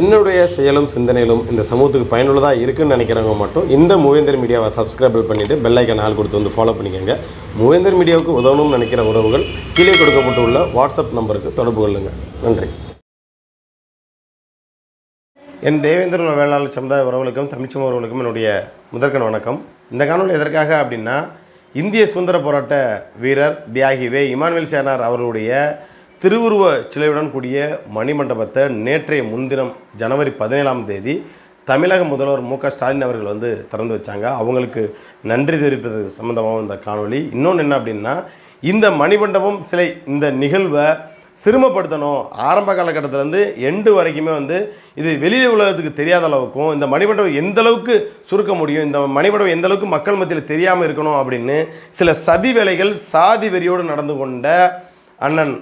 என்னுடைய செயலும் சிந்தனையிலும் இந்த சமூகத்துக்கு பயனுள்ளதாக இருக்குன்னு நினைக்கிறவங்க மட்டும் இந்த மூவேந்தர் மீடியாவை சப்ஸ்கிரைப் பண்ணிவிட்டு பெல்லைக்கன் ஆள் கொடுத்து வந்து ஃபாலோ பண்ணிக்கோங்க. மூவேந்தர் மீடியாவுக்கு உதவணும்னு நினைக்கிற உறவுகள் கீழே கொடுக்கப்பட்டுள்ள வாட்ஸ்அப் நம்பருக்கு தொடர்பு கொள்ளுங்கள் நன்றி. என் தேவேந்திர வேளாளர் சமுதாய உறவுகளுக்கும் தமிழ்ச்சம உறவுகளுக்கும் என்னுடைய முதற்கண் வணக்கம். இந்த காணொலி எதற்காக அப்படின்னா இந்திய சுதந்திர போராட்ட வீரர் தியாகி வே இமானுவேல் சேனார் அவர்களுடைய திருவுருவ சிலையுடன் கூடிய மணிமண்டபத்தை நேற்றைய முன்தினம் ஜனவரி பதினேழாம் தேதி தமிழக முதல்வர் மு க ஸ்டாலின் அவர்கள் வந்து திறந்து வச்சாங்க. அவங்களுக்கு நன்றி தெரிவிப்பது சம்மந்தமாக இந்த காணொளி. இன்னொன்று என்ன அப்படின்னா இந்த மணிமண்டபம் சிலை இந்த நிகழ்வை சிறுமப்படுத்தணும். ஆரம்ப காலகட்டத்திலேருந்து எண்டு வரைக்குமே வந்து இது வெளியே உலகத்துக்கு தெரியாத அளவுக்கும் இந்த மணிமண்டபம் எந்த அளவுக்கு சுருக்க முடியும் இந்த மணிமண்டபம் எந்த அளவுக்கு மக்கள் மத்தியில் தெரியாமல் இருக்கணும் அப்படின்னு சில சதி வேலைகள் சாதி வெறியோடு நடந்து கொண்ட அண்ணன்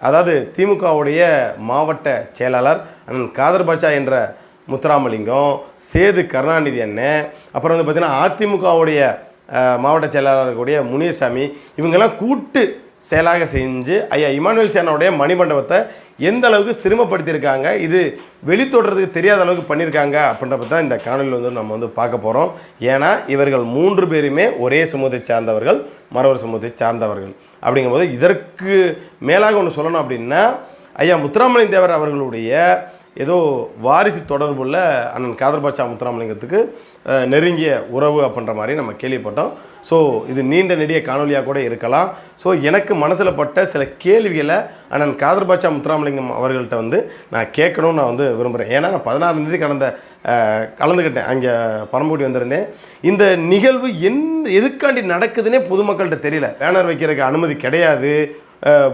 அதாவது திமுகவுடைய மாவட்ட செயலாளர் அண்ணன் காதர் பாட்சா என்ற முத்துராமலிங்கம் சேது கருணாநிதி அண்ணன் அப்புறம் வந்து பார்த்திங்கன்னா அதிமுகவுடைய மாவட்ட செயலாளர் இருக்கக்கூடிய முனியசாமி இவங்கெல்லாம் கூட்டு செயலாக செஞ்சு ஐயா இமானுவேல் சேனாவுடைய மணிமண்டபத்தை எந்த அளவுக்கு சிரமப்படுத்தியிருக்காங்க இது வெளித்தோற்றத்துக்கு தெரியாத அளவுக்கு பண்ணியிருக்காங்க அப்படின்றப்ப தான் இந்த காணொலியில் வந்து நம்ம வந்து பார்க்க போகிறோம் ஏன்னா இவர்கள் மூன்று பேருமே ஒரே சமூகத்தை சார்ந்தவர்கள் மறவர் சமூகத்தை சார்ந்தவர்கள். அப்படிங்கும்போது இதற்கு மேலாக ஒன்று சொல்லணும் அப்படின்னா ஐயா முத்துராமலிங்க தேவர் அவர்களுடைய ஏதோ வாரிசு தொடர்புள்ள அண்ணன் காதர்பாட்சா முத்துராமலிங்கத்துக்கு நெருங்கிய உறவு அப்படின்ற மாதிரி நம்ம கேள்விப்பட்டோம். ஸோ இது நீண்ட நெடிய காணொலியாக கூட இருக்கலாம். ஸோ எனக்கு மனசில் பட்ட சில கேள்விகளை அண்ணன் காதர் பாட்சா முத்துராமலிங்கம் அவர்கள்ட்ட வந்து நான் கேட்கணும்னு நான் வந்து விரும்புகிறேன் ஏன்னா நான் பதினாறாம் தேதி கடந்த கலந்துக்கிட்டேன் அங்கே பரம்பூடி வந்திருந்தேன். இந்த நிகழ்வு எந்த எதுக்காண்டி நடக்குதுன்னே பொதுமக்கள்கிட்ட தெரியல. பேனர் வைக்கிறதுக்கு அனுமதி கிடையாது.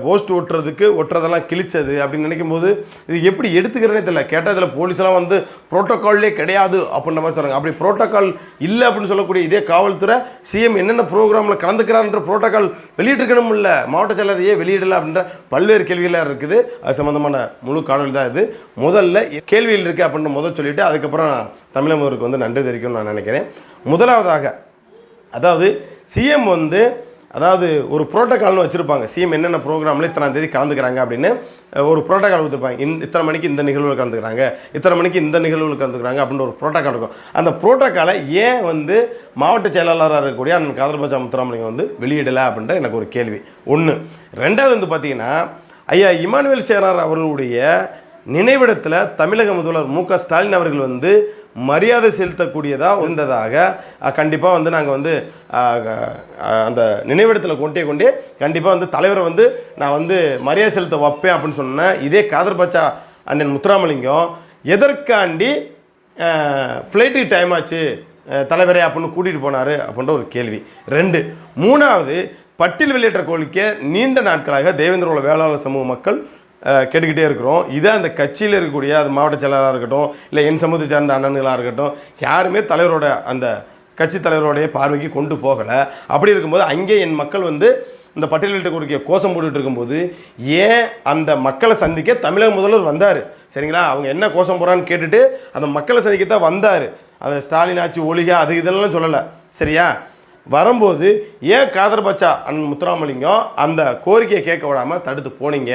போஸ்ட் ஒட்டுறதுக்கு ஒட்டுறதெல்லாம் கிழிச்சது அப்படின்னு நினைக்கும் போது இது எப்படி எடுத்துக்கிறேனே தெரியல. கேட்டால் இதில் போலீஸ்லாம் வந்து ப்ரோட்டோக்கால்லே கிடையாது அப்படின்ற மாதிரி சொல்கிறாங்க அப்படி ப்ரோட்டோக்கால் இல்லை அப்படின்னு சொல்லக்கூடிய இதே காவல்துறை சிஎம் என்னென்ன ப்ரோக்ராமில் கலந்துக்கிறான்ற ப்ரோட்டோக்கால் வெளியிட்டிருக்கணும் இல்லை மாவட்ட செயலர் ஏன் அப்படின்ற பல்வேறு கேள்விகளாக இருக்குது. அது சம்மந்தமான முழு காணொலி தான் இது. முதல்ல கேள்வியில் இருக்குது அப்படின்னு முதல் சொல்லிவிட்டு அதுக்கப்புறம் தமிழக முதல்வருக்கு வந்து நன்றி தெரிவிக்கணும்னு நான் நினைக்கிறேன். முதலாவதாக அதாவது சிஎம் வந்து அதாவது ஒரு ப்ரோட்டோக்கால்னு வச்சுருப்பாங்க. சிஎம் என்னென்ன ப்ரோக்ராமில் இத்தனாம் தேதி கலந்துக்கிறாங்க அப்படின்னு ஒரு ப்ரோட்டோக்கால் கொடுத்துருப்பாங்க. இந்த இத்தனை மணிக்கு இந்த நிகழ்வில் கலந்துக்கிறாங்க. இத்தனை மணிக்கு இந்த நிகழ்வில் கலந்துக்கிறாங்க அப்படின்னு ஒரு ப்ரோட்டோக்கால் இருக்கும். அந்த புரோட்டோக்காலை ஏன் வந்து மாவட்ட செயலாளராக இருக்கக்கூடிய அண்ணன் காதல்பாஜா முத்துராமலிங்க வந்து வெளியிடலை அப்படின்ற எனக்கு ஒரு கேள்வி. ஒன்று ரெண்டாவது வந்து பார்த்தீங்கன்னா ஐயா இமானுவேல் சேனார் அவர்களுடைய நினைவிடத்தில் தமிழக முதல்வர் மு க ஸ்டாலின் அவர்கள் வந்து மரியாதை செலுத்தக்கூடியதாக இருந்ததாக கண்டிப்பாக வந்து நாங்கள் வந்து அந்த நினைவிடத்தில் கொண்டே கொண்டே கண்டிப்பாக வந்து தலைவரை வந்து நான் வந்து மரியாதை செலுத்த வைப்பேன் அப்படின்னு சொன்னேன். இதே காதர்பச்சா அண்ணன் முத்துராமலிங்கம் எதற்காண்டி ஃப்ளைட்டுக்கு டைம் ஆச்சு தலைவரே அப்படின்னு கூட்டிகிட்டு போனார்? அப்படின்ற ஒரு கேள்வி. ரெண்டு மூணாவது பட்டியல் வெளியேற்ற கோரிக்கை நீண்ட நாட்களாக தேவேந்திரோட வேளாளர் சமூக மக்கள் கேட்டுக்கிட்டே இருக்கிறோம். இதே அந்த கட்சியில் இருக்கக்கூடிய அது மாவட்ட செயலாளராக இருக்கட்டும் இல்லை என் சமூகத்தை சார்ந்த அண்ணன்களாக இருக்கட்டும் யாருமே தலைவரோட அந்த கட்சி தலைவருடைய பார்வைக்கு கொண்டு போகலை. அப்படி இருக்கும்போது அங்கே என் மக்கள் வந்து இந்த பட்டியலிட்ட குறுக்கிய கோஷம் போட்டுட்டு இருக்கும்போது ஏன் அந்த மக்களை சந்திக்க தமிழக முதல்வர் வந்தார்? சரிங்களா? அவங்க என்ன கோஷம் போகிறான்னு கேட்டுட்டு அந்த மக்களை சந்திக்க தான் வந்தார். அந்த ஸ்டாலின் ஆட்சி ஒழிக அது இதெல்லாம் சொல்லலை. சரியா? வரும்போது ஏன் காதர் பச்சா அண்ணன் முத்துராமலிங்கம் அந்த கோரிக்கையை கேட்க விடாமல் தடுத்து போனீங்க?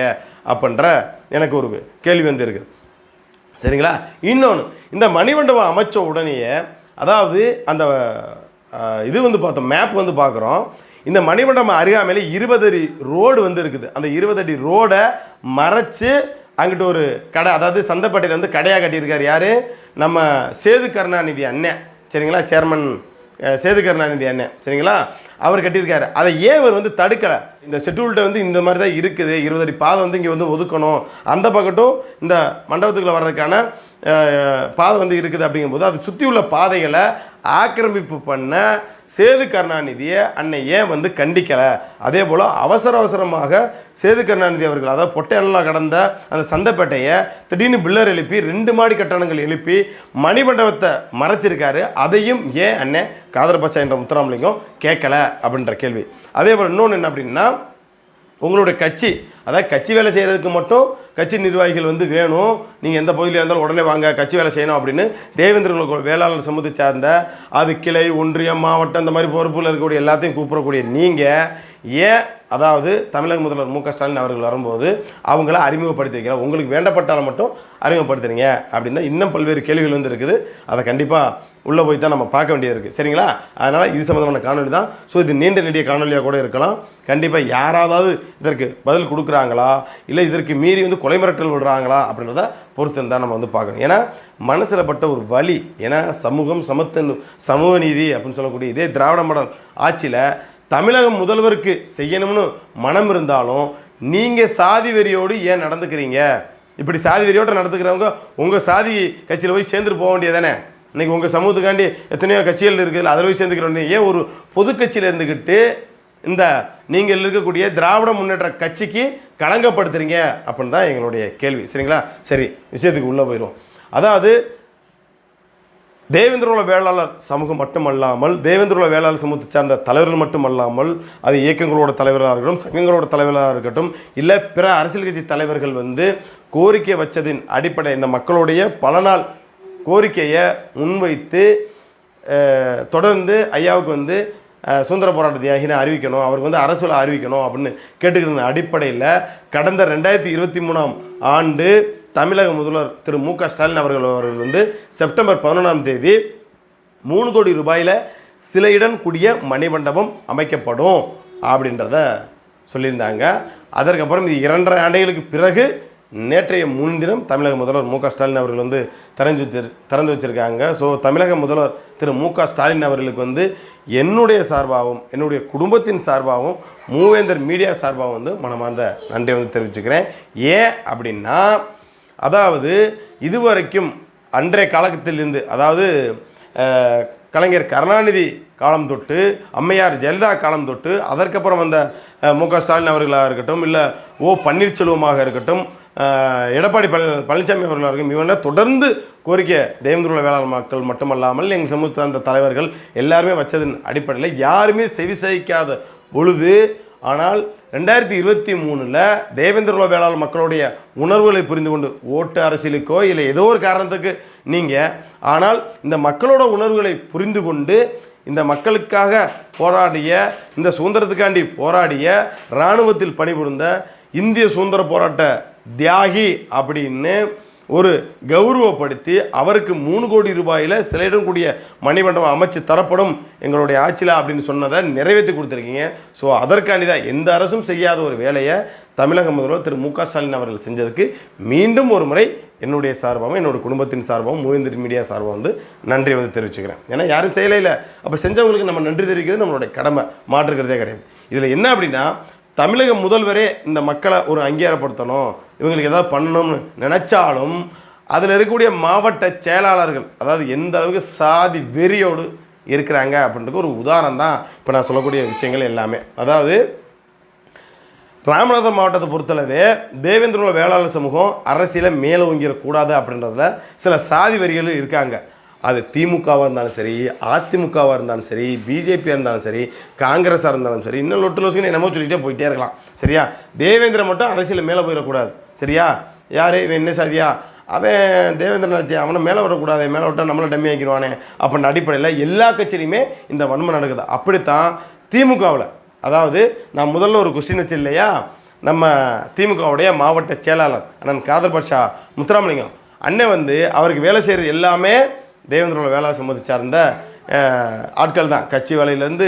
அப்படின்ற எனக்கு ஒரு கேள்வி வந்து இருக்குது சரிங்களா? இன்னொன்று இந்த மணிமண்டபம் அமைச்ச உடனேயே அதாவது அந்த இது வந்து பார்த்தோம் மேப் வந்து பார்க்குறோம். இந்த மணிமண்டபம் அருகாமையில் இருபது அடி ரோடு வந்து இருக்குது அந்த இருபது அடி ரோடை மறைச்சு அங்கிட்ட ஒரு கடை அதாவது சந்தைப்பட்டியில் வந்து கடையாக கட்டியிருக்கார் யார்? நம்ம சேது கருணாநிதி அண்ணன். சரிங்களா? சேர்மன் சேது கருணாநிதி அண்ணன். சரிங்களா? அவர் கட்டியிருக்காரு. அதை ஏன் இவர் வந்து தடுக்கலை? இந்த ஷெட்யூல்கிட்ட வந்து இந்த மாதிரி தான் இருக்குது. இருபது அடி பாதை வந்து இங்கே வந்து ஒதுக்கணும். அந்த பக்கட்டும் இந்த மண்டபத்துக்குள்ளே வர்றதுக்கான பாதை வந்து இருக்குது அப்படிங்கும்போது அதை சுற்றி உள்ள பாதைகளை ஆக்கிரமிப்பு பண்ண சேது கருணாநிதியை அன்னை ஏன் வந்து கண்டிக்கலை? அதே போல் அவசர அவசரமாக சேது கருணாநிதி அவர்கள் அதாவது பொட்டையெல்லாம் கடந்த அந்த சந்தைப்பேட்டையை திடீர்னு பில்லர் எழுப்பி ரெண்டு மாடி கட்டணங்கள் எழுப்பி மணிமண்டபத்தை மறைச்சிருக்காரு. அதையும் ஏன் அன்னை காதர் என்ற முத்துராமலிங்கம் கேட்கல? அப்படின்ற கேள்வி. அதே போல் இன்னொன்று என்ன அப்படின்னா உங்களுடைய கட்சி அதாவது கட்சி வேலை செய்கிறதுக்கு மட்டும் கட்சி நிர்வாகிகள் வந்து வேணும். நீங்கள் எந்த பகுதியில் இருந்தாலும் உடனே வாங்க கட்சி வேலை செய்யணும் அப்படின்னு தேவேந்திர வேளாளர் சமூகத்தை சார்ந்த அது கிளை ஒன்றியம் மாவட்டம் இந்த மாதிரி பொறுப்பில் இருக்கக்கூடிய எல்லாத்தையும் கூப்பிடக்கூடிய நீங்கள் ஏன் அதாவது தமிழக முதல்வர் மு க ஸ்டாலின் அவர்கள் வரும்போது அவங்கள அறிமுகப்படுத்தி வைக்கல உங்களுக்கு வேண்டப்பட்டாலும் மட்டும் அறிமுகப்படுத்துறீங்க அப்படின்னு தான் இன்னும் பல்வேறு கேள்விகள் வந்து இருக்குது அதை கண்டிப்பாக உள்ளே போய் தான் நம்ம பார்க்க வேண்டியது இருக்குது சரிங்களா? அதனால் இது சம்மந்தமான காணொலி தான். ஸோ இது நீண்ட நெடிய காணொலியாக கூட இருக்கலாம். கண்டிப்பாக யாராவது இதற்கு பதில் கொடுக்குறாங்களா? இல்லை இதற்கு மீறி வந்து கொலை மிரட்டல் விடுறாங்களா? அப்படின்றத பொறுத்து தான் நம்ம வந்து பார்க்கணும். ஏன்னா மனசில் பட்ட ஒரு வழி ஏன்னா சமூகம் சமத்து சமூக நீதி அப்படின்னு சொல்லக்கூடிய இதே திராவிட மாடல் ஆட்சியில் தமிழக முதல்வருக்கு செய்யணும்னு மனம் இருந்தாலும் நீங்கள் சாதி வெறியோடு ஏன் நடந்துக்கிறீங்க? இப்படி சாதி வெறியோடு நடந்துக்கிறவங்க உங்கள் சாதி கட்சியில் போய் சேர்ந்துட்டு போக வேண்டியதானே இன்றைக்கி உங்கள் சமூகத்துக்காண்டி எத்தனையோ கட்சிகள் இருக்குது அதில் போய் சேர்ந்துக்கிற ஏன் ஒரு பொது கட்சியில் இருந்துக்கிட்டு இந்த நீங்கள் இருக்கக்கூடிய திராவிட முன்னேற்ற கட்சிக்கு களங்கப்படுத்துறீங்க? அப்படின்னு தான் எங்களுடைய கேள்வி. சரிங்களா? சரி விஷயத்துக்கு உள்ளே போயிடும் அதாவது தேவேந்திரோல வேளாளர் சமூகம் மட்டுமல்லாமல் தேவேந்திரோல வேளாளர் சமூகத்தை சார்ந்த தலைவர்கள் மட்டுமல்லாமல் அது இயக்கங்களோட தலைவராக இருக்கட்டும் சங்கங்களோட தலைவராக இருக்கட்டும் இல்லை பிற அரசியல் கட்சி தலைவர்கள் வந்து கோரிக்கை வச்சதின் அடிப்படை இந்த மக்களுடைய பல நாள் கோரிக்கையை முன்வைத்து தொடர்ந்து ஐயாவுக்கு வந்து சுதந்திர போராட்ட தியாகினை அறிவிக்கணும் அவருக்கு வந்து அரசுல அறிவிக்கணும் அப்படின்னு கேட்டுக்கிற அடிப்படையில் கடந்த ரெண்டாயிரத்தி இருபத்தி மூணாம் ஆண்டு தமிழக முதல்வர் திரு மு க ஸ்டாலின் அவர்கள் அவர்கள் வந்து செப்டம்பர் பதினொன்றாம் தேதி மூணு கோடி ரூபாயில் சிலையுடன் கூடிய மணிமண்டபம் அமைக்கப்படும் அப்படின்றத சொல்லியிருந்தாங்க. அதற்கப்புறம் இது இரண்டரை ஆண்டுகளுக்கு பிறகு நேற்றைய முன்தினம் தமிழக முதல்வர் மு க ஸ்டாலின் அவர்கள் வந்து திறந்து வச்சிரு திறந்து வச்சுருக்காங்க. ஸோ தமிழக முதல்வர் திரு மு க ஸ்டாலின் அவர்களுக்கு வந்து என்னுடைய சார்பாகவும் என்னுடைய குடும்பத்தின் சார்பாகவும் மூவேந்தர் மீடியா சார்பாகவும் வந்து மனமார்ந்த நன்றி வந்து தெரிவிச்சுக்கிறேன். ஏன் அப்படின்னா அதாவது இதுவரைக்கும் அன்றைய காலகத்திலிருந்து அதாவது கலைஞர் கருணாநிதி காலம் தொட்டு அம்மையார் ஜெயலலிதா காலம் தொட்டு அதற்கப்புறம் வந்த மு க ஸ்டாலின் அவர்களாக இருக்கட்டும் இல்லை ஓ பன்னீர்செல்வமாக இருக்கட்டும் எடப்பாடி பழ பழனிசாமி அவர்களாக இருக்கும் இவங்க தொடர்ந்து கோரிக்கை தேவேந்திரோல வேளாண் மக்கள் மட்டுமல்லாமல் எங்கள் சமூகத்தை அந்த தலைவர்கள் எல்லாருமே வச்சதன் அடிப்படையில் யாருமே செவிசகிக்காத பொழுது ஆனால் ரெண்டாயிரத்தி இருபத்தி மூணில் தேவேந்திரோல வேளாளர் மக்களுடைய உணர்வுகளை புரிந்து கொண்டு ஓட்டு அரசியலுக்கோ இல்லை ஏதோ ஒரு காரணத்துக்கு நீங்கள் ஆனால் இந்த மக்களோட உணர்வுகளை புரிந்து கொண்டு இந்த மக்களுக்காக போராடிய இந்த சுதந்திரத்துக்காண்டி போராடிய இராணுவத்தில் பணிபுரிந்த இந்திய சுதந்திர போராட்ட தியாகி அப்படின்னு ஒரு கௌரவப்படுத்தி அவருக்கு மூணு கோடி ரூபாயில் சிலையிடம் கூடிய மணிமண்டபம் அமைச்சு தரப்படும் எங்களுடைய ஆட்சியில் அப்படின்னு சொன்னதை நிறைவேற்றி கொடுத்துருக்கீங்க. ஸோ அதற்காண்டி தான் எந்த அரசும் செய்யாத ஒரு வேலையை தமிழக முதல்வர் திரு மு க ஸ்டாலின் அவர்கள் செஞ்சதுக்கு மீண்டும் ஒரு முறை என்னுடைய சார்பாகவும் என்னோட குடும்பத்தின் சார்பாகவும் மூவேந்தர் மீடியா சார்பாக வந்து நன்றி வந்து தெரிவிச்சுக்கிறேன். ஏன்னா யாரும் செய்யலை இல்லை அப்போ செஞ்சவங்களுக்கு நம்ம நன்றி தெரிவிக்கிறது நம்மளுடைய கடமை. மாற்றுக்கிறதே கிடையாது. இதில் என்ன அப்படின்னா தமிழக முதல்வரே இந்த மக்களை ஒரு அங்கீகாரப்படுத்தணும். இவங்களுக்கு ஏதாவது பண்ணணும்னு நினச்சாலும் அதில் இருக்கக்கூடிய மாவட்ட செயலாளர்கள் அதாவது எந்த அளவுக்கு சாதி வெறியோடு இருக்கிறாங்க அப்படின்றதுக்கு ஒரு உதாரணம் தான் இப்போ நான் சொல்லக்கூடிய விஷயங்கள் எல்லாமே. அதாவது ராமநாதபுரம் மாவட்டத்தை பொறுத்தளவே தேவேந்திரோட வேளாளர் சமூகம் அரசியலை மேலோங்கிடக்கூடாது அப்படின்றதுல சில சாதி வரிகள் இருக்காங்க. அது திமுகவாக இருந்தாலும் சரி அதிமுகவாக இருந்தாலும் சரி பிஜேபியாக இருந்தாலும் சரி காங்கிரஸாக இருந்தாலும் சரி இன்னும் லொட்டு லோசுக்குன்னு என்னமோ சொல்லிகிட்டே போயிட்டே இருக்கலாம். சரியா? தேவேந்திரன் மட்டும் அரசியலில் மேலே போயிடக்கூடாது. சரியா? யார்? இவன் என்ன சாதியா? அவன் தேவேந்திரன் ஆச்சு. அவனை மேலே வரக்கூடாது. மேலே விட்டால் நம்மளை டம்மி ஆக்கிடுவானே அப்படின்ற அடிப்படையில் எல்லா கட்சியிலையுமே இந்த வன்மை நடக்குது. அப்படித்தான் திமுகவில். அதாவது நான் முதல்ல ஒரு கொஸ்டின் வச்சு இல்லையா? நம்ம திமுகவுடைய மாவட்ட செயலாளர் அண்ணன் காதர் பாட்ஷா முத்துராமலிங்கம். அண்ணன் வந்து அவருக்கு வேலை செய்கிறது எல்லாமே தேவேந்திரோட வேலை சம்மதி சார்ந்த ஆட்கள் தான். கட்சி வேலையிலேருந்து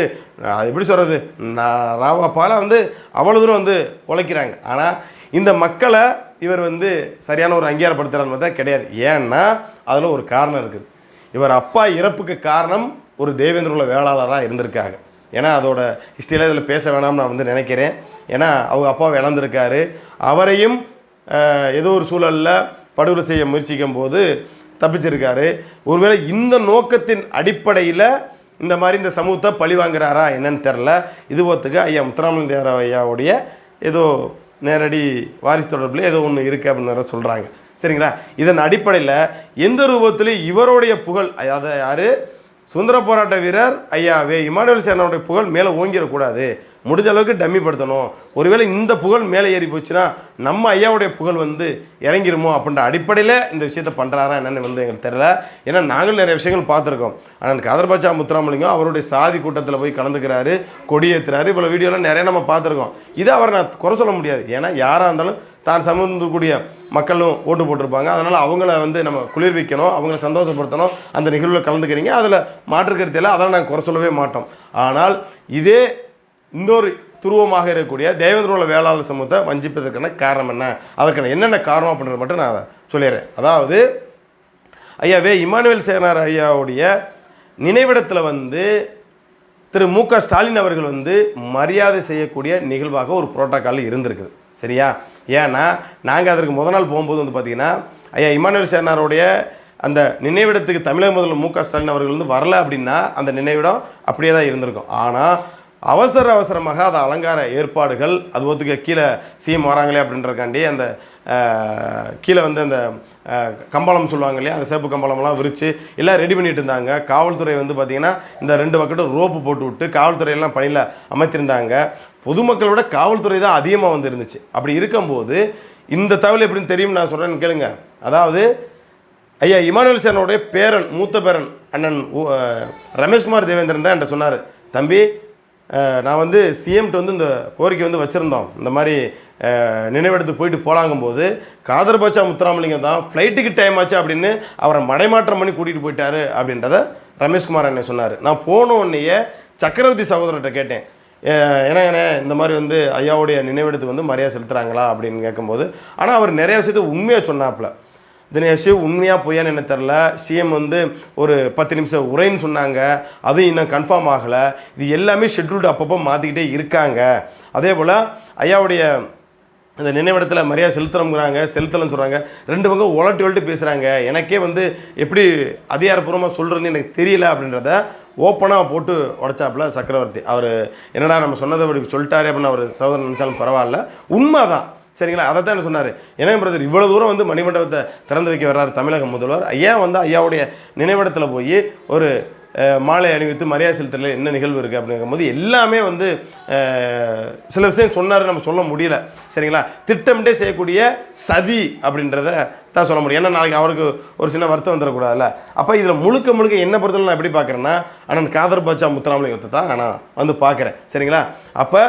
அது எப்படி சொல்கிறது நான் ராவாப்பால் வந்து அவ்வளோ தூரம் வந்து உழைக்கிறாங்க. ஆனால் இந்த மக்களை இவர் வந்து சரியான ஒரு அங்கீகாரப்படுத்துகிறான்னு பார்த்தா கிடையாது. ஏன்னா அதில் ஒரு காரணம் இருக்குது. இவர் அப்பா இறப்புக்கு காரணம் ஒரு தேவேந்திரோட வேளாளராக இருந்திருக்காங்க. ஏன்னா அதோட ஹிஸ்ட்ரியில் இதில் பேச வேணாம்னு நான் வந்து நினைக்கிறேன். ஏன்னா அவங்க அப்பாவை இழந்திருக்காரு. அவரையும் ஏதோ ஒரு சூழலில் படுகொலை செய்ய முயற்சிக்கும் போது தப்பிச்சிருக்காரு. ஒருவேளை இந்த நோக்கத்தின் அடிப்படையில் இந்த மாதிரி இந்த சமூகத்தை பழி வாங்குறாரா என்னன்னு தெரில இது போத்துக்கு ஐயா முத்துராமலிங்க தேவராய ஐயாவுடைய ஏதோ நேரடி வாரிசு தொடர்பில் ஏதோ ஒன்று இருக்குது அப்படின்னு வேற சொல்கிறாங்க சரிங்களா? இதன் அடிப்படையில் எந்த ரூபத்திலையும் இவருடைய புகழ் அதாவது யார்? சுதந்திர போராட்ட வீரர் ஐயா வே இமானுவேல் சேனாவுடைய புகழ் மேலே ஓங்கிடக்கூடாது. முடிஞ்ச அளவுக்கு டம்மி படுத்தணும். ஒருவேளை இந்த புகழ் மேலே ஏறி போச்சுன்னா நம்ம ஐயாவுடைய புகழ் வந்து இறங்கிருமோ அப்படின்ற அடிப்படையில் இந்த விஷயத்த பண்ணுறாரா என்னென்னு வந்து எங்களுக்கு தெரியல. ஏன்னா நாங்களும் நிறைய விஷயங்கள் பார்த்துருக்கோம். ஆனால் கதர்பாச்சா முத்துராமலிங்கம் அவருடைய சாதி கூட்டத்தில் போய் கலந்துக்கிறாரு கொடியேற்றுறாரு இவ்வளோ வீடியோலாம் நிறைய நம்ம பார்த்துருக்கோம். இதை அவரை நான் குறை சொல்ல முடியாது. ஏன்னா யாராக இருந்தாலும் தான் சம்மந்தக்கூடிய மக்களும் ஓட்டு போட்டிருப்பாங்க. அதனால் அவங்கள வந்து நம்ம குளிர்விக்கணும் அவங்கள சந்தோஷப்படுத்தணும். அந்த நிகழ்வில் கலந்துக்கிறீங்க. அதில் மாற்று அதெல்லாம் நாங்கள் குறை சொல்லவே மாட்டோம். ஆனால் இதே இன்னொரு துருவமாக இருக்கக்கூடிய தேவேந்திரோல வேளாளர் சமூகத்தை வஞ்சிப்பதற்கான காரணம் என்ன? அதற்கான என்னென்ன காரணம் அப்படின்றத மட்டும் நான் அதை சொல்லிடுறேன். அதாவது ஐயா வே. இமானுவேல் சேனார் ஐயாவுடைய நினைவிடத்தில் வந்து திரு மு. க. ஸ்டாலின் அவர்கள் வந்து மரியாதை செய்யக்கூடிய நிகழ்வாக ஒரு புரோட்டோக்கால் இருந்திருக்குது. சரியா? ஏன்னா நாங்கள் அதற்கு முத நாள் போகும்போது வந்து பார்த்திங்கன்னா ஐயா இமானுவேல் சேனாருடைய அந்த நினைவிடத்துக்கு தமிழக முதல்வர் மு. க. ஸ்டாலின் அவர்கள் வந்து வரல அப்படின்னா அந்த நினைவிடம் அப்படியே தான் இருந்திருக்கும். ஆனால் அவசர அவசரமாக அது அலங்கார ஏற்பாடுகள் அது ஒத்துக்க கீழே சிஎம் வராங்களே அப்படின்றக்காண்டி அந்த கீழே வந்து அந்த கம்பளம் சொல்லுவாங்க இல்லையா? அந்த சேப்பு கம்பளம்லாம் விரித்து எல்லாம் ரெடி பண்ணிட்டு இருந்தாங்க. காவல்துறை வந்து பார்த்திங்கன்னா இந்த ரெண்டு பக்கெட்டும் ரோப்பு போட்டு விட்டு காவல்துறையெல்லாம் பணியில் அமைத்திருந்தாங்க பொதுமக்களோட காவல்துறை தான் அதிகமாக வந்து இருந்துச்சு அப்படி இருக்கும்போது இந்த தகவல் எப்படின்னு தெரியும் நான் சொல்கிறேன்னு கேளுங்க. அதாவது ஐயா இமானுவேல் சேனோடைய பேரன் மூத்த பேரன் அண்ணன் ரமேஷ்குமார் தேவேந்திரன் தான் என்கிட்ட சொன்னார். தம்பி நான் வந்து சிஎம்ட்டு வந்து இந்த கோரிக்கை வந்து வச்சுருந்தோம். இந்த மாதிரி நினைவெடுத்து போயிட்டு போலாங்கும்போது காதர்பாச்சா முத்துராமலிங்கம் தான் ஃப்ளைட்டுக்கு டைம் ஆச்சு அப்படின்னு அவரை மடைமாற்றம் பண்ணி கூட்டிகிட்டு போயிட்டாரு அப்படின்றத ரமேஷ்குமார் அண்ணன் சொன்னார். நான் போன உடனேயே சக்கரவர்த்தி சகோதரர்கிட்ட கேட்டேன். ஏன்னா என்ன இந்த மாதிரி வந்து ஐயாவுடைய நினைவிடத்துக்கு வந்து மரியாதை செலுத்துகிறாங்களா அப்படின்னு கேட்கும்போது ஆனால் அவர் நிறைய விஷயத்தை உண்மையாக சொன்னாப்புல. தினேஷ் உண்மையாக பொய்யான்னு என்ன தெரில சிஎம் வந்து ஒரு பத்து நிமிஷம் உரைன்னு சொன்னாங்க. அதுவும் இன்னும் கன்ஃபார்ம் ஆகலை. இது எல்லாமே ஷெட்யூல்டு அப்பப்போ மாற்றிக்கிட்டே இருக்காங்க. அதே போல் ஐயாவுடைய அந்த நினைவிடத்தில் மரியாதை செலுத்துறோங்கிறாங்க செலுத்தலைன்னு சொல்கிறாங்க ரெண்டு பக்கம் ஒலட்டி உலட்டி பேசுகிறாங்க எனக்கே வந்து எப்படி அதிகாரப்பூர்வமாக சொல்கிறேன்னு எனக்கு தெரியல அப்படின்றத ஓப்பனாக போட்டு உடச்சாப்புல சக்கரவர்த்தி. அவர் என்னடா நம்ம சொன்னதை அப்படி சொல்லிட்டாரு அப்படின்னு அவர் சகோதரன் நினச்சாலும் பரவாயில்ல. உண்மை தான் சரிங்களா? அதை தான் சொன்னார். என்ன பிரதர் இவ்வளோ தூரம் வந்து மணிமண்டபத்தை திறந்து வைக்க வர்றாரு தமிழக முதல்வர். ஏன் வந்து ஐயாவுடைய நினைவிடத்தில் போய் ஒரு மாலை அணிவித்து மரியாதை செலுத்தல என்ன நிகழ்வு இருக்குது அப்படிங்கும்போது எல்லாமே வந்து சில விஷயம் சொன்னார் நம்ம சொல்ல முடியல. சரிங்களா? திட்டமிட்டே செய்யக்கூடிய சதி அப்படின்றத தான் சொல்ல முடியும். ஏன்னா நாளைக்கு அவருக்கு ஒரு சின்ன வருத்தம் வந்துடக்கூடாதுல்ல அப்போ இதில் முழுக்க முழுக்க என்ன பொறுத்தவரை நான் எப்படி பார்க்குறேன்னா அண்ணன் காதர் பாட்சா முத்துராமலிங்கத்தை தான் நான் வந்து பார்க்குறேன். சரிங்களா? அப்போ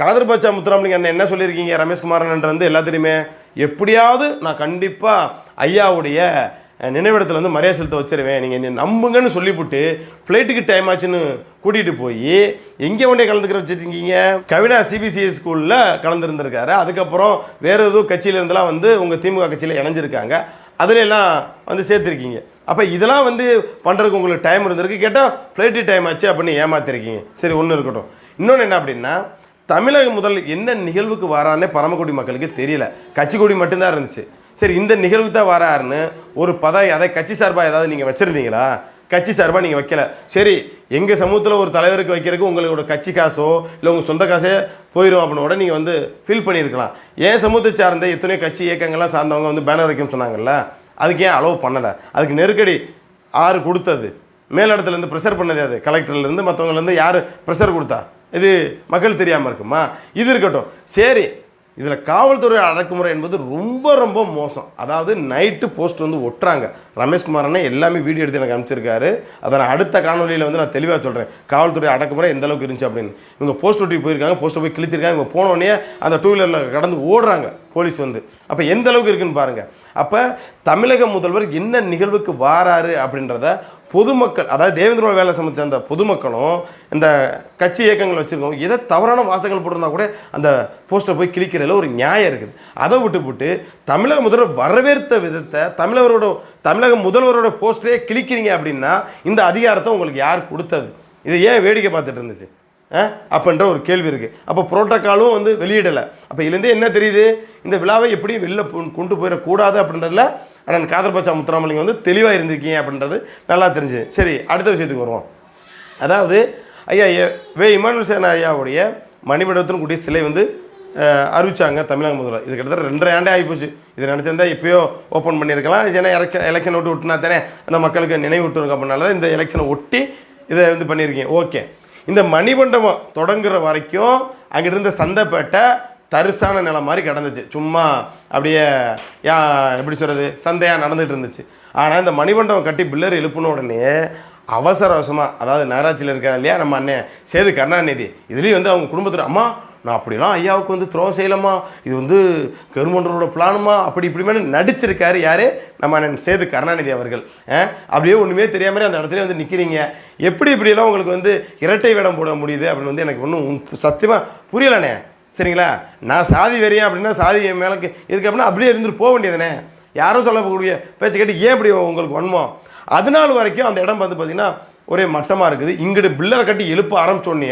காதர் பாச்சா முத்துராமலிங்க அண்ணன் என்ன சொல்லியிருக்கீங்க? ரமேஷ்குமார் அண்ணன் வந்து எல்லாத்துலேயுமே எப்படியாவது நான் கண்டிப்பாக ஐயாவுடைய நினைவிடத்தில் வந்து மரியாதை செலுத்த வச்சிருவேன். நீங்கள் என்னை நம்புங்கன்னு சொல்லிவிட்டு ஃப்ளைட்டுக்கு டைம் ஆச்சுன்னு கூட்டிகிட்டு போய் எங்கே ஒன்றே கலந்துக்கிற வச்சுருக்கீங்க? கவினா சிபிசிஎஸ் ஸ்கூலில் கலந்துருந்துருக்காரு. அதுக்கப்புறம் வேறு ஏதோ கட்சியிலேருந்துலாம் வந்து உங்கள் திமுக கட்சியில் இணைஞ்சிருக்காங்க. அதுலெல்லாம் வந்து சேர்த்துருக்கீங்க. அப்போ இதெல்லாம் வந்து பண்ணுறதுக்கு உங்களுக்கு டைம் இருந்திருக்கு. கேட்டால் ஃப்ளைட்டு டைம் ஆச்சு அப்படின்னு ஏமாத்திருக்கீங்க. சரி ஒன்று இருக்கட்டும். இன்னொன்று என்ன அப்படின்னா தமிழக முதல் என்ன நிகழ்வுக்கு வரானே பரமக்குடி மக்களுக்கு தெரியல. கட்சி கொடி மட்டும்தான் இருந்துச்சு. சரி இந்த நிகழ்வு தான் வராருன்னு ஒரு பதவி அதை கட்சி சார்பாக ஏதாவது நீங்கள் வச்சுருந்தீங்களா? கட்சி சார்பாக நீங்கள் வைக்கல. சரி எங்கள் சமூகத்தில் ஒரு தலைவருக்கு வைக்கிறதுக்கு உங்களோட கட்சி காசோ இல்லை உங்கள் சொந்த காசே போயிடும் அப்படின்னு கூட நீங்கள் வந்து ஃபீல் பண்ணியிருக்கலாம். ஏன் சமூகத்தை சார்ந்த எத்தனையோ கட்சி இயக்கங்கள்லாம் சார்ந்தவங்க வந்து பேனர் வைக்கணும்னு சொன்னாங்கல்ல அதுக்கு ஏன் அலோவ் பண்ணலை? அதுக்கு நெருக்கடி ஆறு கொடுத்தது? மேலிடத்துலேருந்து ப்ரெஷர் பண்ணது அது கலெக்டர்லேருந்து மற்றவங்கலேருந்து யார் ப்ரெஷர் கொடுத்தா? இது மக்கள் தெரியாமல் இருக்குமா? இது இருக்கட்டும். சரி இதில் காவல்துறை அடக்குமுறை என்பது ரொம்ப ரொம்ப மோசம். அதாவது நைட்டு போஸ்ட் வந்து ஒட்டுறாங்க. ரமேஷ்குமாரனே எல்லாமே வீடியோ எடுத்து எனக்கு அனுப்பிச்சிருக்காரு. அதை நான் அடுத்த காணொலியில் வந்து நான் தெளிவாக சொல்கிறேன் காவல்துறை அடக்குமுறை எந்த அளவுக்கு இருந்துச்சு அப்படின்னு. இவங்க போஸ்ட் ஒட்டி போயிருக்காங்க போஸ்ட்டை போய் கிழிச்சிருக்காங்க. இவங்க போனோடனே அந்த டூ வீலரில் கடந்து ஓடுறாங்க போலீஸ் வந்து. அப்போ எந்த அளவுக்கு இருக்குன்னு பாருங்கள் அப்போ தமிழக முதல்வர் என்ன நிகழ்வுக்கு வாராரு அப்படின்றத பொதுமக்கள் அதாவது தேவேந்திரோட வேலை சமைச்ச அந்த பொதுமக்களும் இந்த கட்சி இயக்கங்கள் வச்சுருக்கோம் எதை தவறான வாசகங்கள் போட்டிருந்தா கூட அந்த போஸ்ட்டை போய் கிளிக்கிறதுல ஒரு நியாயம் இருக்குது. அதை விட்டு போட்டு தமிழக முதல்வர் வரவேற்ற விதத்தை தமிழரோட தமிழக முதல்வரோட போஸ்டரே கிளிக்கிறீங்க அப்படின்னா இந்த அதிகாரத்தை உங்களுக்கு யார் கொடுத்தது? இதை ஏன் வேடிக்கை பார்த்துட்டு இருந்துச்சு? அப்படின்ற ஒரு கேள்வி இருக்குது அப்போ புரோட்டோக்காலும் வந்து வெளியிடலை. அப்போ இதுலேருந்தே என்ன தெரியுது? இந்த விழாவை எப்படி வெளில கொண்டு- போயிடக்கூடாது அப்படின்றதுல அண்ணன் காதர்பாச்சா முத்துராமலிங்க முத்துராமலிங்கம் வந்து தெளிவாக இருந்திருக்கீங்க அப்படின்றது நல்லா தெரிஞ்சுது. சரி அடுத்த விஷயத்துக்கு வருவோம். அதாவது ஐயா வே. இமானுவல் சேன ஐயாவுடைய மணிமண்டபத்தின் கூடிய சிலை வந்து அறிவிச்சாங்க தமிழக முதல்வர். இது கிட்டத்தட்ட ரெண்டரை ஆண்டே ஆகிப்போச்சு. இது நினச்சிருந்தா எப்பயோ ஓப்பன் பண்ணியிருக்கலாம். ஏன்னா எலெக்ஷன் எலெக்ஷன் விட்டு விட்டுனா தானே அந்த மக்களுக்கு நினைவு விட்டுருங்க அப்படின்னால தான் இந்த எலெக்ஷனை ஒட்டி இதை வந்து பண்ணியிருக்கீங்க. ஓகே. இந்த மணிமண்டபம் தொடங்குற வரைக்கும் அங்கிட்டு சந்தைப்பேட்டை தரிசான நிலம் மாதிரி கிடந்துச்சு. சும்மா அப்படியே யா எப்படி சொல்கிறது சந்தையாக நடந்துகிட்டு இருந்துச்சு. ஆனால் இந்த மணிமண்டபம் கட்டி பில்லர் எழுப்பின உடனே அவசர அவசரமாக அதாவது நகராட்சியில் இருக்கிறா இல்லையா நம்ம அண்ணன் சேது கருணாநிதி இதுலேயும் வந்து அவங்க குடும்பத்தில் அம்மா நான் அப்படிலாம் ஐயாவுக்கு வந்து துரோகம் செய்யலாமா இது வந்து கருமன்றரோட பிளானுமா? அப்படி இப்படி மேலே நடிச்சிருக்காரு யார்? நம்ம அண்ணன் சேது கருணாநிதி அவர்கள். அப்படியே ஒன்றுமே தெரியாமல் அந்த இடத்துல வந்து நிற்கிறீங்க எப்படி இப்படியெல்லாம் உங்களுக்கு வந்து இரட்டை வேடம் போட முடியுது அப்படின்னு வந்து எனக்கு ஒன்றும் சத்தியமாக புரியலண்ணே சரிங்களா? நான் சாதி வெறியன் அப்படின்னா சாதி என் மேலே இதுக்கு அப்படின்னா அப்படியே இருந்துட்டு போக வேண்டியதுனே யாரும் சொல்லக்கூடிய பேச்சு கேட்டு ஏன் இப்படி உங்களுக்கு வன்மோ அதனால வரைக்கும் அந்த இடம் வந்து பார்த்திங்கன்னா ஒரே மட்டமாக இருக்குது. இங்கிட்டு பில்லரை கட்டி எழுப்ப ஆரம்பிச்சோன்னே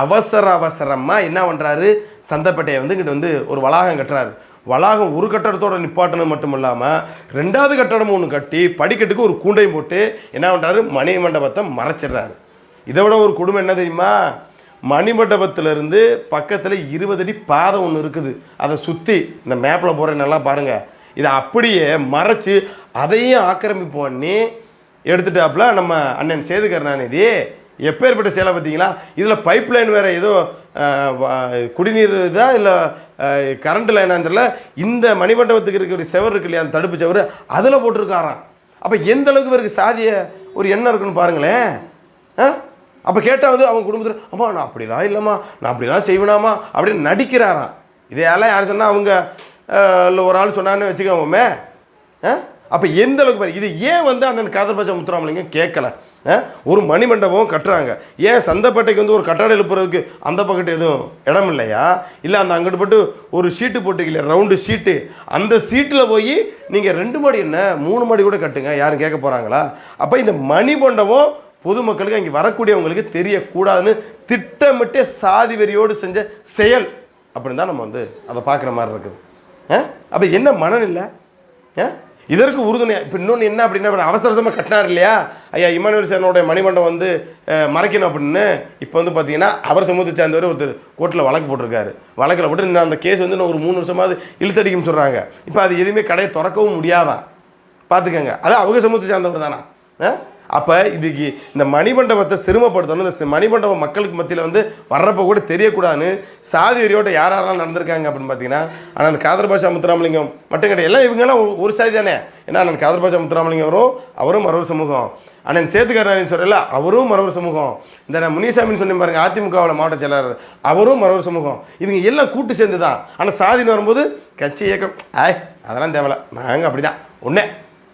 அவசர அவசரமாக என்ன பண்ணுறாரு சந்தப்பேட்டையை வந்து இங்கிட்டு வந்து ஒரு வளாகம் கட்டுறாரு. வளாகம் ஒரு கட்டடத்தோட நிப்பாட்டினது மட்டும் இல்லாமல் ரெண்டாவது கட்டடம் ஒன்று கட்டி படிக்கட்டுக்கு ஒரு கூண்டையும் போட்டு என்ன பண்ணுறாரு மணி மண்டபத்தை மறைச்சிடுறாரு. இதை விட ஒரு குடும்பம் என்ன தெரியுமா? மணிமண்டபத்திலிருந்து பக்கத்தில் இருபது அடி பாதை ஒன்று இருக்குது. அதை சுற்றி இந்த மேப்பில் போகிற நல்லா பாருங்கள் இதை அப்படியே மறைச்சி அதையும் ஆக்கிரமிப்பு பண்ணி எடுத்துட்டாப்புல நம்ம அண்ணன் சேது கருணாநிதி எப்பேற்பட்ட சேலை பார்த்தீங்களா? இதில் பைப் லைன் வேறு ஏதோ குடிநீர் இதா இல்லை கரண்ட் லைனான்னு தெரியல. இந்த மணிமண்டபத்துக்கு இருக்கிற செவர் இருக்கு இல்லையா அந்த தடுப்பு செவர் அதில் போட்டிருக்காராம். அப்போ எந்த அளவுக்கு இவருக்கு சாதிய ஒரு எண்ணம் இருக்குன்னு பாருங்களேன். ஆ? அப்போ கேட்டால் வந்து அவங்க குடும்பத்தில் அம்மா நான் அப்படிலாம் இல்லைம்மா நான் அப்படிலாம் செய்வேனாமா அப்படின்னு நடிக்கிறாராம். இதையெல்லாம் யார் சொன்னால் அவங்க இல்லை ஒரு ஆள் சொன்னான்னு வச்சுக்கோமே அப்போ எந்த அளவுக்கு பாரு இது ஏன் வந்து அண்ணன் காதர்பாஜா முத்துராமலிங்கம் கேட்கல? ஒரு மணிமண்டபம் கட்டுறாங்க. ஏன் சந்தைப்பேட்டைக்கு வந்து ஒரு கட்டடம் எழுப்புறதுக்கு அந்த பக்கத்து எதுவும் இடம் இல்லையா? இல்லை அந்த அங்கிட்டு போட்டு ஒரு சீட்டு போட்டுக்கலையா ரவுண்டு சீட்டு. அந்த சீட்டில் போய் நீங்கள் ரெண்டு மாடி என்ன மூணு மாடி கூட கட்டுங்க யாரும் கேட்க போகிறாங்களா அப்போ இந்த மணிமண்டபம் பொதுமக்களுக்கு அங்கே வரக்கூடியவங்களுக்கு தெரியக்கூடாதுன்னு திட்டமிட்டே சாதி வெறியோடு செஞ்ச செயல். அப்படின்னு தான் நம்ம வந்து அதை பார்க்குற மாதிரி இருக்குது. அப்போ என்ன மனநிலை? ஆ? இதற்கு உறுதுணையாக இப்போ இன்னொன்று என்ன அப்படின்னா அவசர அவசரமாக கட்டினார் இல்லையா? ஐயா இமானுவேல் சேனோடைய மணிமண்டம் வந்து மறைக்கணும் அப்படின்னு. இப்போ வந்து பார்த்தீங்கன்னா அவர் சமூகத்தை சேர்ந்தவர் ஒருத்தர் கோர்ட்டில் வழக்கு போட்டிருக்காரு. வழக்கில் போட்டு இன்னும் அந்த கேஸ் வந்து இன்னும் ஒரு மூணு வருஷமாவது இழுத்தடிக்கும்னு சொல்கிறாங்க இப்போ அது எதுவுமே கடையை திறக்கவும் முடியாதான் பார்த்துக்கங்க அதான் அவங்க சமூகத்தை சேர்ந்தவர் தானா அப்போ இதுக்கு இந்த மணிமண்டபத்தை சிறுமப்படுத்தணும். இந்த மணிமண்டபம் மக்களுக்கு மத்தியில் வந்து வர்றப்போ கூட தெரியக்கூடாதுன்னு சாதி வெறியோட யார் யாரெல்லாம் நடந்திருக்காங்க அப்படின்னு பார்த்தீங்கன்னா ஆனால் காதர் பாஷா முத்துராமலிங்கம் மட்டும் கிடையாது. எல்லாம் இவங்கெல்லாம் ஒரு- சாதி தானே. ஏன்னா நான் காதர் பாஷா முத்துராமலிங்கம் வரும் அவரும் மரவர் சமூகம். அண்ணன் சேத்துக்காரன் சொல்லல அவரும் மரவர் சமூகம். இந்த நான் முனிசாமின்னு சொன்னேன் பாருங்க அதிமுகவில் மாவட்ட செயலாளர். அவரும் மரவர் சமூகம். இவங்க எல்லாம் கூட்டு சேர்ந்து தான் ஆனால் சாதின்னு வரும்போது கட்சி இயக்கம் ஆய் அதெல்லாம் தேவையில்ல. நாங்கள் அப்படி தான் ஒன்றே